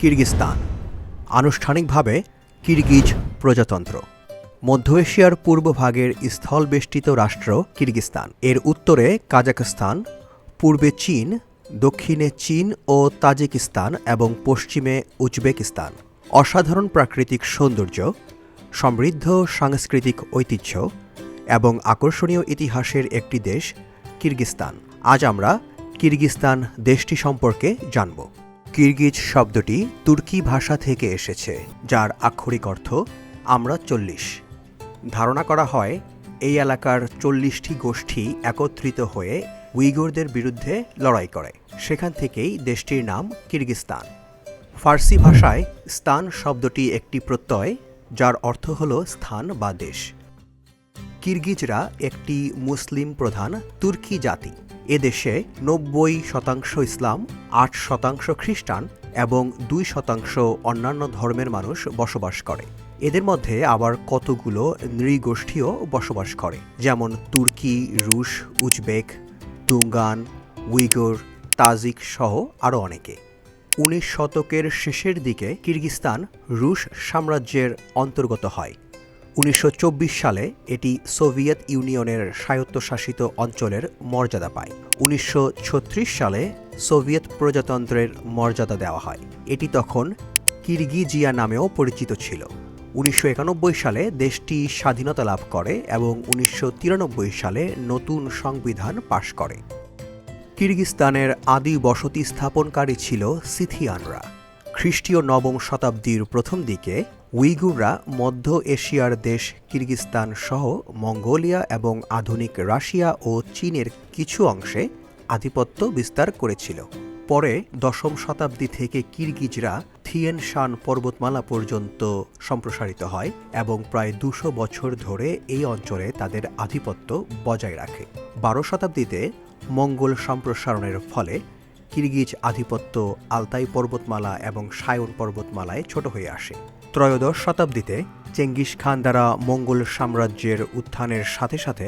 Kyrgyzstan. আনুষ্ঠানিকভাবে Kyrgyz প্রজাতন্ত্র। মধ্য এশিয়ার পূর্বভাগের স্থলবেষ্টিত রাষ্ট্র কিরগিস্তান। এর উত্তরে কাজাখস্তান, পূর্বে চীন, দক্ষিণে চীন ও তাজিকিস্তান এবং পশ্চিমে উজবেকিস্তান। অসাধারণ প্রাকৃতিক সৌন্দর্য, সমৃদ্ধ সাংস্কৃতিক ঐতিহ্য এবং আকর্ষণীয় ইতিহাসের একটি দেশ কিরগিস্তান। আজ আমরা কিরগিস্তান দেশটি সম্পর্কে জানব। কিরগিজ শব্দটি তুর্কি ভাষা থেকে এসেছে, যার আক্ষরিক অর্থ আমরা চল্লিশ ধারণা করা হয়, এই এলাকার চল্লিশটি গোষ্ঠী একত্রিত হয়ে উইগুরদের বিরুদ্ধে লড়াই করে। সেখান থেকেই দেশটির নাম কিরগিস্তান ফার্সি ভাষায় স্থান শব্দটি একটি প্রত্যয়, যার অর্থ হল স্থান বা দেশ। কিরগিজরা একটি মুসলিম প্রধান তুর্কি জাতি। এদেশে নব্বই শতাংশ ইসলাম, আট শতাংশ খ্রিস্টান এবং দুই শতাংশ অন্যান্য ধর্মের মানুষ বসবাস করে। এদের মধ্যে আবার কতগুলো নৃগোষ্ঠীও বসবাস করে? যেমন তুর্কি, রুশ, উজবেক, তুঙ্গান, উইগুর, তাজিক সহ আরও অনেকে। উনিশ শতকের শেষের দিকে কিরগিস্তান রুশ সাম্রাজ্যের অন্তর্গত হয়। উনিশশো চব্বিশ সালে এটি সোভিয়েত ইউনিয়নের স্বায়ত্তশাসিত অঞ্চলের মর্যাদা পায়। উনিশশো ছত্রিশ সালে সোভিয়েত প্রজাতন্ত্রের মর্যাদা দেওয়া হয়। এটি তখন কিরগিজিয়া নামেও পরিচিত ছিল। উনিশশো একানব্বই সালে দেশটি স্বাধীনতা লাভ করে এবং উনিশশো তিরানব্বই সালে নতুন সংবিধান পাশ করে। কিরগিস্তানের আদি বসতি স্থাপনকারী ছিল সিথিয়ানরা। খ্রিস্টীয় নবম শতাব্দীর প্রথম দিকে উইগুররা মধ্য এশিয়ার দেশ কিরগিস্তান সহ মঙ্গোলিয়া এবং আধুনিক রাশিয়া ও চীনের কিছু অংশে আধিপত্য বিস্তার করেছিল। পরে দশম শতাব্দী থেকে কিরগিজরা থিয়েন শান পর্বতমালা পর্যন্ত সম্প্রসারিত হয় এবং প্রায় দুশো বছর ধরে এই অঞ্চলে তাদের আধিপত্য বজায় রাখে। বারো শতাব্দীতে মঙ্গল সম্প্রসারণের ফলে কিরগিজ আধিপত্য আলতাই পর্বতমালা এবং সায়ন পর্বতমালায় ছোট হয়ে আসে। ত্রয়োদশ শতাব্দীতে চেঙ্গিস খান দ্বারা মঙ্গল সাম্রাজ্যের উত্থানের সাথে সাথে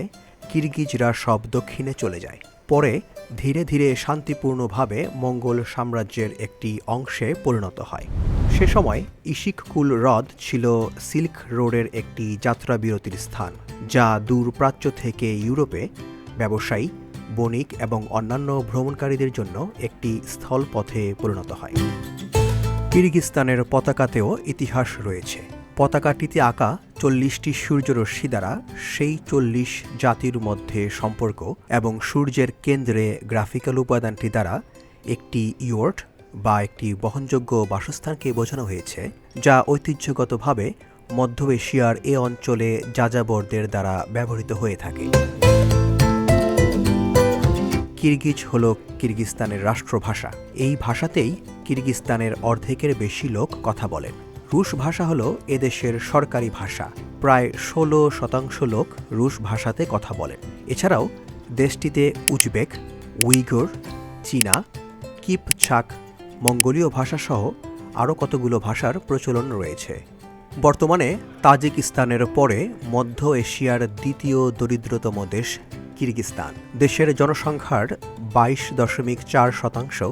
কিরগিজরা সব দক্ষিণে চলে যায়। পরে ধীরে ধীরে শান্তিপূর্ণভাবে মঙ্গল সাম্রাজ্যের একটি অংশে পরিণত হয়। সে সময় ইশিককুল হ্রদ ছিল সিল্ক রোডের একটি যাত্রা বিরতির স্থান, যা দূর প্রাচ্য থেকে ইউরোপে ব্যবসায়ী বণিক এবং অন্যান্য ভ্রমণকারীদের জন্য একটি স্থলপথে পরিণত হয়। কিরগিস্তানের পতাকাতেও ইতিহাস রয়েছে। পতাকাটিতে আঁকা চল্লিশটি সূর্যরশ্মি দ্বারা সেই চল্লিশ জাতির মধ্যে সম্পর্ক এবং সূর্যের কেন্দ্রে গ্রাফিক্যাল উপাদানটি দ্বারা একটি ইয়র্ট বা একটি বহনযোগ্য বাসস্থানকে বোঝানো হয়েছে, যা ঐতিহ্যগতভাবে মধ্য এশিয়ার এ অঞ্চলে যাযাবরদের দ্বারা ব্যবহৃত হয়ে থাকে। কিরগিজ হল কিরগিস্তানের রাষ্ট্রভাষা। এই ভাষাতেই কিরগিস্তানের অর্ধেকের বেশি লোক কথা বলেন। রুশ ভাষা হল এদেশের সরকারি ভাষা। প্রায় ষোলো শতাংশ লোক রুশ ভাষাতে কথা বলেন। এছাড়াও দেশটিতে উজবেক উইগুর চীনা কিপছাক মঙ্গোলীয় ভাষাসহ আরও কতগুলো ভাষার প্রচলন রয়েছে। বর্তমানে তাজিকিস্তানের পরে মধ্য এশিয়ার দ্বিতীয় দরিদ্রতম দেশ কিরগিস্তান। দেশের জনসংখ্যার বাইশ দশমিক চার শতাংশ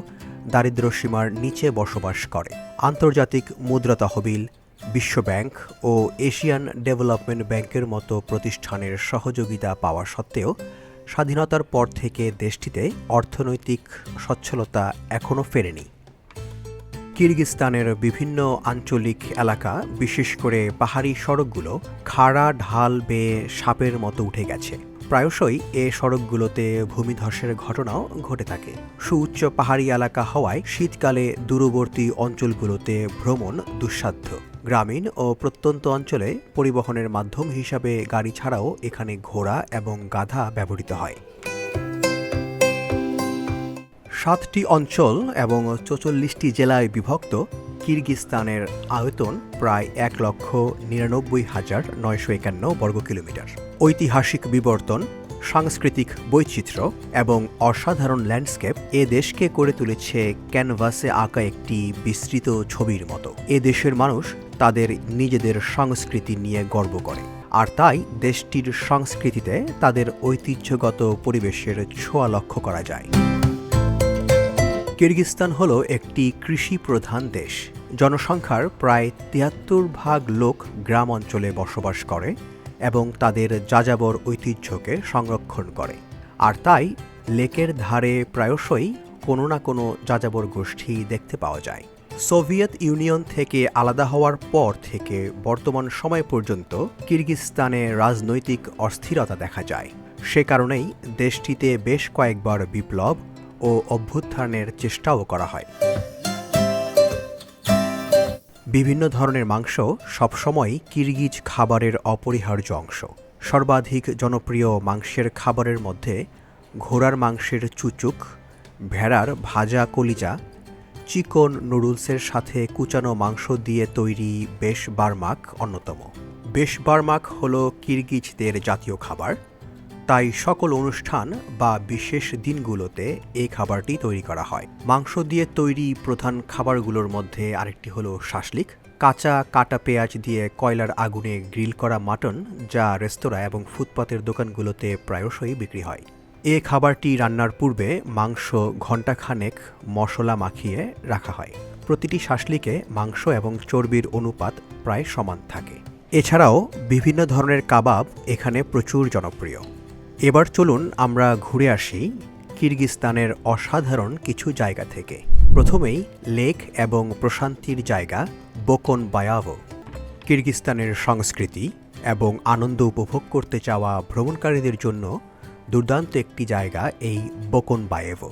দারিদ্র্যসীমার নিচে বসবাস করে। আন্তর্জাতিক মুদ্রা তহবিল বিশ্বব্যাংক ও এশিয়ান ডেভেলপমেন্ট ব্যাংকের মতো প্রতিষ্ঠানের সহযোগিতা পাওয়া সত্ত্বেও স্বাধীনতার পর থেকে দেশটিতে অর্থনৈতিক সচ্ছলতা এখনও ফেরেনি। কিরগিস্তানের বিভিন্ন আঞ্চলিক এলাকা, বিশেষ করে পাহাড়ি সড়কগুলো খাড়া ঢাল বেয়ে সাপের মতো উঠে গেছে। প্রায়শই এ সড়কগুলোতে ভূমিধসের ঘটনাও ঘটে থাকে। সুউচ্চ পাহাড়ি এলাকা হওয়ায় শীতকালে দূরবর্তী অঞ্চলগুলোতে ভ্রমণ দুঃসাধ্য। গ্রামীণ ও প্রত্যন্ত অঞ্চলে পরিবহনের মাধ্যম হিসাবে গাড়ি ছাড়াও এখানে ঘোড়া এবং গাধা ব্যবহৃত হয়। সাতটি অঞ্চল এবং চৌচল্লিশটি জেলায় বিভক্ত কিরগিস্তানের আয়তন প্রায় এক লক্ষ নিরানব্বই হাজার নয়শো একান্ন বর্গ কিলোমিটার। ঐতিহাসিক বিবর্তন, সাংস্কৃতিক বৈচিত্র্য এবং অসাধারণ ল্যান্ডস্কেপ এ দেশকে করে তুলেছে ক্যানভাসে আঁকা একটি বিস্তৃত ছবির মতো। এ দেশের মানুষ তাদের নিজেদের সংস্কৃতি নিয়ে গর্ব করে। আর তাই দেশটির সংস্কৃতিতে তাদের ঐতিহ্যগত পরিবেশের ছোঁয়া লক্ষ্য করা যায়। কিরগিস্তান হল একটি কৃষি প্রধান দেশ। জনসংখ্যার প্রায় তিয়াত্তর ভাগ লোক গ্রাম অঞ্চলে বসবাস করে এবং তাদের যাযাবর ঐতিহ্যকে সংরক্ষণ করে। আর তাই লেকের ধারে প্রায়শই কোনো না কোনো যাযাবর গোষ্ঠী দেখতে পাওয়া যায়। সোভিয়েত ইউনিয়ন থেকে আলাদা হওয়ার পর থেকে বর্তমান সময় পর্যন্ত কিরগিজস্তানে রাজনৈতিক অস্থিরতা দেখা যায়। সে কারণেই দেশটিতে বেশ কয়েকবার বিপ্লব ও অভ্যুত্থানের চেষ্টাও করা হয়। বিভিন্ন ধরনের মাংস সবসময় কিরগিজ খাবারের অপরিহার্য অংশ। সর্বাধিক জনপ্রিয় মাংসের খাবারের মধ্যে ঘোড়ার মাংসের চুচুক, ভেড়ার ভাজা কলিজা, চিকন নুডলসের সাথে কুচানো মাংস দিয়ে তৈরি বেশ বার্মাক অন্যতম। বেশ বার্মাক হল কিরগিজদের জাতীয় খাবার। তাই সকল অনুষ্ঠান বা বিশেষ দিনগুলোতে এই খাবারটি তৈরি করা হয়। মাংস দিয়ে তৈরি প্রধান খাবারগুলোর মধ্যে আরেকটি হলো শাসলিক। কাঁচা কাটা পেঁয়াজ দিয়ে কয়লার আগুনে গ্রিল করা মাটন, যা রেস্তোরাঁ এবং ফুটপাতের দোকানগুলোতে প্রায়শই বিক্রি হয়। এ খাবারটি রান্নার পূর্বে মাংস ঘণ্টাখানেক মশলা মাখিয়ে রাখা হয়। প্রতিটি শাসলিকে মাংস এবং চর্বির অনুপাত প্রায় সমান থাকে। এছাড়াও বিভিন্ন ধরনের কাবাব এখানে প্রচুর জনপ্রিয়। এবার চলুন আমরা ঘুরে আসি কিরগিস্তানের অসাধারণ কিছু জায়গা থেকে। প্রথমেই লেক এবং প্রশান্তির জায়গা বোকন বায়াভো কিরগিস্তানের সংস্কৃতি এবং আনন্দ উপভোগ করতে চাওয়া ভ্রমণকারীদের জন্য দুর্দান্ত একটি জায়গা এই বোকন বায়েভো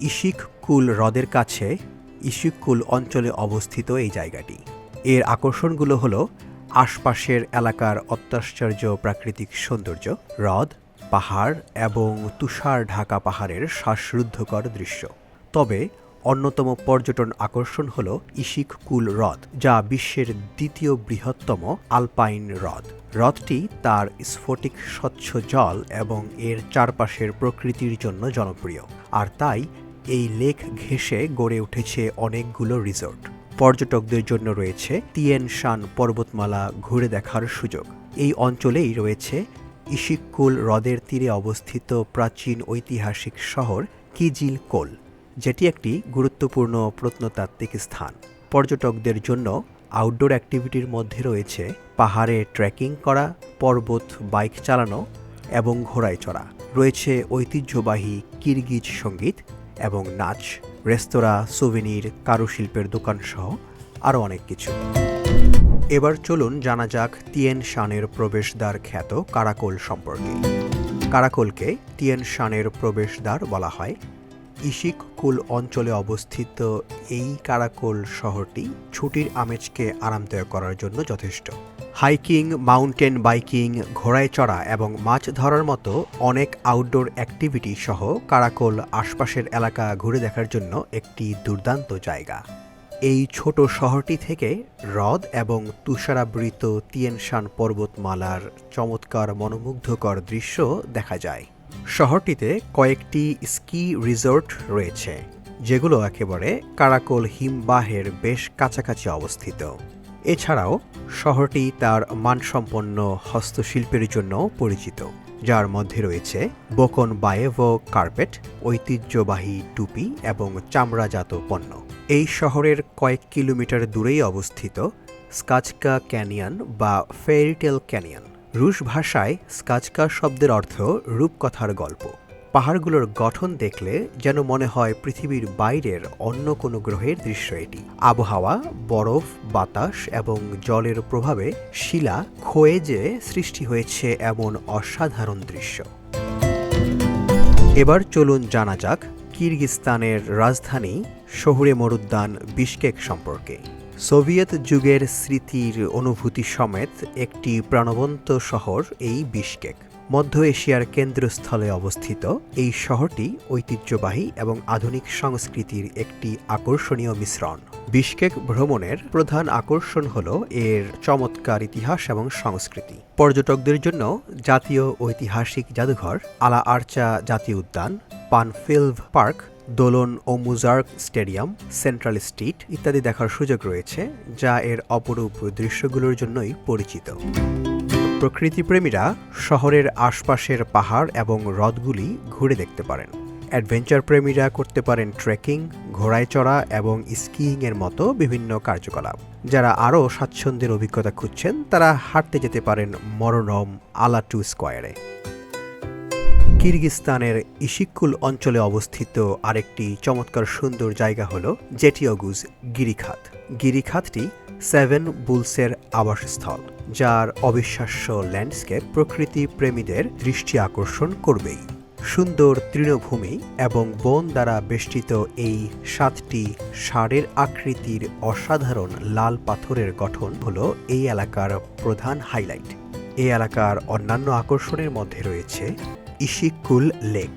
ইশিক কুল হ্রদের কাছে ইশিক কুল অঞ্চলে অবস্থিত এই জায়গাটি। এর আকর্ষণগুলো হলো আশপাশের এলাকার অত্যাশ্চর্য প্রাকৃতিক সৌন্দর্য, হ্রদ পাহাড় এবং তুষার ঢাকা পাহাড়ের শ্বাসরুদ্ধকর দৃশ্য। তবে অন্যতম পর্যটন আকর্ষণ হল ইশিক কুল হ্রদ, যা বিশ্বের দ্বিতীয় বৃহত্তম আলপাইন হ্রদ। হ্রদটি তার স্ফটিক স্বচ্ছ জল এবং এর চারপাশের প্রকৃতির জন্য জনপ্রিয়, আর তাই এই লেক ঘেঁষে গড়ে উঠেছে অনেকগুলো রিসোর্ট। পর্যটকদের জন্য রয়েছে তিয়ান শান পর্বতমালা ঘুরে দেখার সুযোগ। এই অঞ্চলেই রয়েছে ইশিককুল হ্রদের তীরে অবস্থিত প্রাচীন ঐতিহাসিক শহর কিজিল কোল যেটি একটি গুরুত্বপূর্ণ প্রত্নতাত্ত্বিক স্থান। পর্যটকদের জন্য আউটডোর অ্যাক্টিভিটির মধ্যে রয়েছে পাহাড়ে ট্রেকিং করা, পর্বত বাইক চালানো এবং ঘোড়ায় চড়া। রয়েছে ঐতিহ্যবাহী কিরগিজ সংগীত এবং নাচ, রেস্তোরাঁ সুভেনির কারুশিল্পের দোকানসহ আরও অনেক কিছু। এবার চলুন জানা যাক তিয়ান শানের প্রবেশদ্বার খ্যাত কারাকোল সম্পর্কে। কারাকোলকে তিয়ান শানের প্রবেশদ্বার বলা হয়। ইশিক কুল অঞ্চলে অবস্থিত এই কারাকোল শহরটি ছুটির আমেজকে আরামদায়ক করার জন্য যথেষ্ট। হাইকিং, মাউন্টেন বাইকিং, ঘোড়ায় চড়া এবং মাছ ধরার মতো অনেক আউটডোর অ্যাক্টিভিটি সহ কারাকোল আশপাশের এলাকা ঘুরে দেখার জন্য একটি দুর্দান্ত জায়গা। এই ছোট শহরটি থেকে হ্রদ এবং তুষারাবৃত তিয়েনশান পর্বতমালার চমৎকার মনোমুগ্ধকর দৃশ্য দেখা যায়। শহরটিতে কয়েকটি স্কি রিসোর্ট রয়েছে, যেগুলো একেবারে কারাকোল হিমবাহের বেশ কাছাকাছি অবস্থিত। এছাড়াও শহরটি তার মানসম্পন্ন হস্তশিল্পের জন্য পরিচিত, যার মধ্যে রয়েছে বোকন বায়েভো কার্পেট, ঐতিহ্যবাহী টুপি এবং চামড়াজাত পণ্য। এই শহরের কয়েক কিলোমিটার দূরেই অবস্থিত স্কাচকা ক্যানিয়ন বা ফেরিটেল ক্যানিয়ন। রুশ ভাষায় স্কাচকা শব্দের অর্থ রূপকথার গল্প। পাহাড়গুলোর গঠন দেখলে যেন মনে হয় পৃথিবীর বাইরের অন্য কোনো গ্রহের দৃশ্য এটি। আবহাওয়া, বরফ, বাতাস এবং জলের প্রভাবে শিলা ক্ষয়ে যে সৃষ্টি হয়েছে এমন অসাধারণ দৃশ্য। এবার চলুন জানা যাক কিরগিস্তানের রাজধানী শহুরে মরুদ্যান বিশকেক সম্পর্কে। সোভিয়েত যুগের স্মৃতির অনুভূতি সমেত একটি প্রাণবন্ত শহর এই বিশকেক। মধ্য এশিয়ার কেন্দ্রস্থলে অবস্থিত এই শহরটি ঐতিহ্যবাহী এবং আধুনিক সংস্কৃতির একটি আকর্ষণীয় মিশ্রণ। বিশকেক ভ্রমণের প্রধান আকর্ষণ হল এর চমৎকার ইতিহাস এবং সংস্কৃতি। পর্যটকদের জন্য জাতীয় ঐতিহাসিক জাদুঘর আলা আর্চা জাতীয় উদ্যান পানফিল্ভ পার্ক, দোলন ও মুজার্ক স্টেডিয়াম, সেন্ট্রাল স্ট্রিট ইত্যাদি দেখার সুযোগ রয়েছে, যা এর অপরূপ দৃশ্যগুলোর জন্যই পরিচিত। প্রকৃতিপ্রেমীরা শহরের আশপাশের পাহাড় এবং হ্রদগুলি ঘুরে দেখতে পারেন। অ্যাডভেঞ্চার প্রেমীরা করতে পারেন ট্রেকিং, ঘোড়ায় চড়া এবং স্কিইংয়ের মতো বিভিন্ন কার্যকলাপ। যারা আরও স্বাচ্ছন্দ্যের অভিজ্ঞতা খুঁজছেন, তারা হাঁটতে যেতে পারেন মরনম আলাটু স্কোয়ারে। কিরগিস্তানের ইশিকুল অঞ্চলে অবস্থিত আরেকটি চমৎকার সুন্দর জায়গা হল জেটিওগুজ গিরিখাত। গিরিখাতটি সেভেন বুলসের আবাসস্থল, যার অবিশ্বাস্য ল্যান্ডস্কেপ প্রকৃতি প্রেমীদের দৃষ্টি আকর্ষণ করবেই। সুন্দর তৃণভূমি এবং বন দ্বারা বেষ্টিত এই সাতটি ষাঁড়ের আকৃতির অসাধারণ লাল পাথরের গঠন হল এই এলাকার প্রধান হাইলাইট। এই এলাকার অন্যান্য আকর্ষণের মধ্যে রয়েছে ইশিকুল লেক,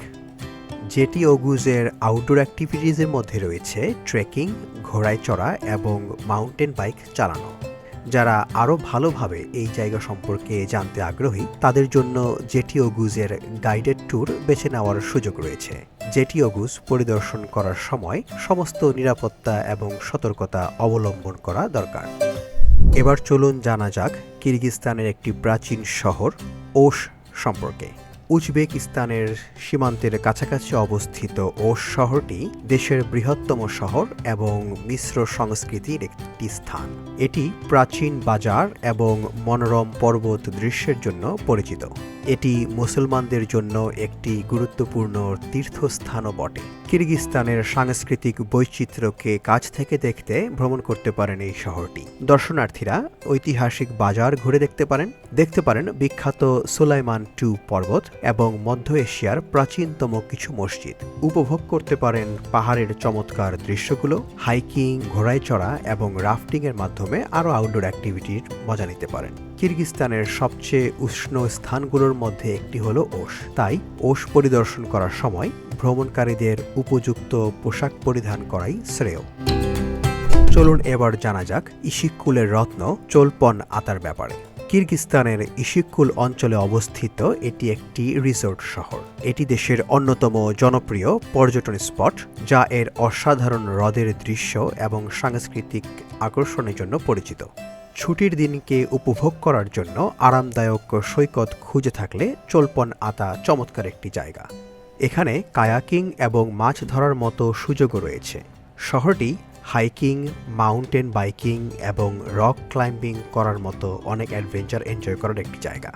যেটি ওগুজের আউটডোর অ্যাক্টিভিটিজের মধ্যে রয়েছে ট্রেকিং ঘোড়ায় চড়া এবং মাউন্টেন বাইক চালানো। যারা আরও ভালোভাবে এই জায়গা সম্পর্কে জানতে আগ্রহী, তাদের জন্য জেটি ওগুজের গাইডেড ট্যুর বেছে নেওয়ার সুযোগ রয়েছে। জেটি ওগুজ পরিদর্শন করার সময় সমস্ত নিরাপত্তা এবং সতর্কতা অবলম্বন করা দরকার। এবার চলুন জানা যাক কিরগিস্তানের একটি প্রাচীন শহর, ওশ সম্পর্কে। উজবেকিস্তানের সীমান্তের কাছাকাছি অবস্থিত ও শহরটি দেশের বৃহত্তম শহর এবং মিশ্র সংস্কৃতির একটি স্থান। এটি প্রাচীন বাজার এবং মনোরম পর্বত দৃশ্যের জন্য পরিচিত। এটি মুসলমানদের জন্য একটি গুরুত্বপূর্ণ তীর্থস্থানও বটে। কিরগিস্তানের সাংস্কৃতিক বৈচিত্র্যকে কাছ থেকে দেখতে ভ্রমণ করতে পারেন এই শহরটি। দর্শনার্থীরা ঐতিহাসিক বাজার ঘুরে দেখতে পারেন। দেখতে পারেন বিখ্যাত সুলাইমান টু পর্বত এবং মধ্য এশিয়ার প্রাচীনতম কিছু মসজিদ। উপভোগ করতে পারেন পাহাড়ের চমৎকার দৃশ্যগুলো, হাইকিং ঘোড়ায় চড়া এবং রাফটিং এর মাধ্যমে আরও আউটডোর অ্যাক্টিভিটির মজা নিতে পারেন। কিরগিস্তানের সবচেয়ে উষ্ণ স্থানগুলোর মধ্যে একটি হলো ওশ। তাই ওশ পরিদর্শন করার সময় ভ্রমণকারীদের উপযুক্ত পোশাক পরিধান করাই শ্রেয়। চলুন এবার জানা যাক ইশিকুলের রত্ন চোলপন আতার ব্যাপারে। কিরগিস্তানের ইশিকুল অঞ্চলে অবস্থিত এটি একটি রিসোর্ট শহর। এটি দেশের অন্যতম জনপ্রিয় পর্যটন স্পট, যা এর অসাধারণ হ্রদের দৃশ্য এবং সাংস্কৃতিক আকর্ষণের জন্য পরিচিত। ছুটির দিনকে উপভোগ করার জন্য আরামদায়ক সৈকত খুঁজে থাকলে চোলপন আতা চমৎকার একটি জায়গা। এখানে কায়াকিং এবং মাছ ধরার মতো সুযোগও রয়েছে। শহরটি হাইকিং, মাউন্টেন বাইকিং এবং রক ক্লাইম্বিং করার মতো অনেক অ্যাডভেঞ্চার এনজয় করার একটি জায়গা।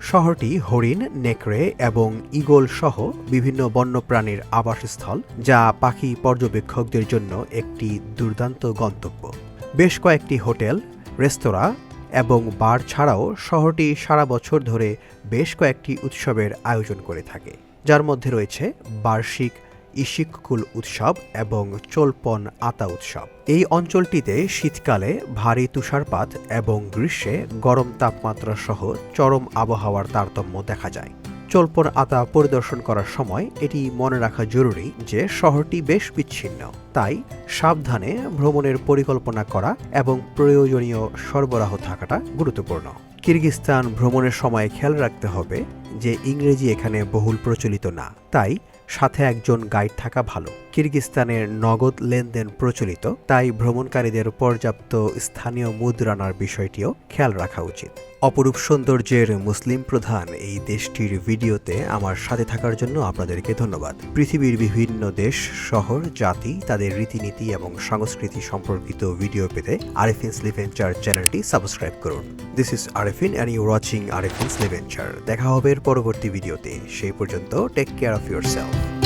শহরটি হরিণ, নেকড়ে এবং ইগল সহ বিভিন্ন বন্যপ্রাণীর আবাসস্থল, যা পাখি পর্যবেক্ষকদের জন্য একটি দুর্দান্ত গন্তব্য। বেশ কয়েকটি হোটেল, রেস্তোরাঁ এবং বার ছাড়াও শহরটি সারা বছর ধরে বেশ কয়েকটি উৎসবের আয়োজন করে থাকে। যার মধ্যে রয়েছে বার্ষিক ইশিককুল উৎসব এবং চোলপন আতা উৎসব। এই অঞ্চলটিতে শীতকালে ভারী তুষারপাত এবং গ্রীষ্মে গরম তাপমাত্রা সহ চরম আবহাওয়ার তারতম্য দেখা যায়। চোলপন আতা পরিদর্শন করার সময় এটি মনে রাখা জরুরি যে শহরটি বেশ বিচ্ছিন্ন। তাই সাবধানে ভ্রমণের পরিকল্পনা করা এবং প্রয়োজনীয় সরবরাহ থাকাটা গুরুত্বপূর্ণ। কিরগিস্তান ভ্রমণের সময় খেয়াল রাখতে হবে যে ইংরেজি এখানে বহুল প্রচলিত না, তাই সাথে একজন গাইড থাকা ভালো। কিরগিস্তানের নগদ লেনদেন প্রচলিত, তাই ভ্রমণকারীদের পর্যাপ্ত স্থানীয় মুদ্রানার বিষয়টিও খেয়াল রাখা উচিত। অপরূপ সৌন্দর্যের মুসলিম প্রধান এই দেশটির ভিডিওতে আমার সাথে থাকার জন্য আপনাদেরকে ধন্যবাদ। পৃথিবীর বিভিন্ন দেশ, শহর, জাতি তাদের রীতিনীতি এবং সংস্কৃতি সম্পর্কিত ভিডিও পেতে আরিফিন স্লিভেঞ্চার চ্যানেলটি সাবস্ক্রাইব করুন। This is Arifin and you watching Arifin স্লিভেঞ্চার দেখা হবে পরবর্তী ভিডিওতে। সেই পর্যন্ত take care of your self